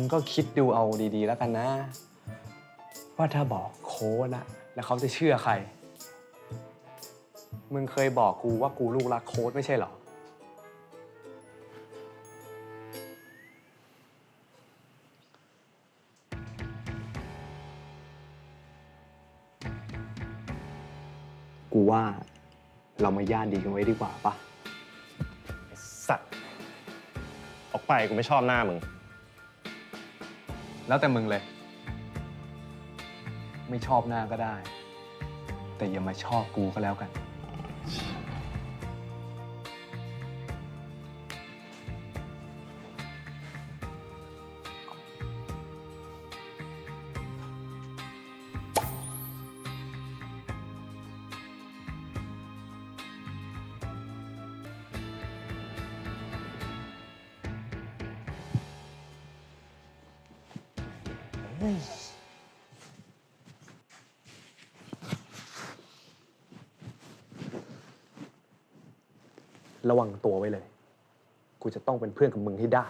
มึงก็คิดดูเอาดีๆ แล้วกันนะ ว่าถ้าบอกโค้ดอะแล้วเขาจะเชื่อใคร มึงเคยบอกกูว่ากูลูกรักโค้ดไม่ใช่เหรอ กูว่าเรามาญาติดีกันไว้ดีกว่าปะ สัตว์ ออกไปกูไม่ชอบหน้ามึง แล้วแต่มึงเลย ไม่ชอบหน้าก็ได้ แต่อย่ามาชอบกูก็แล้วกัน ระวังตัวไว้เลย กูจะต้องเป็นเพื่อนกับมึงให้ได้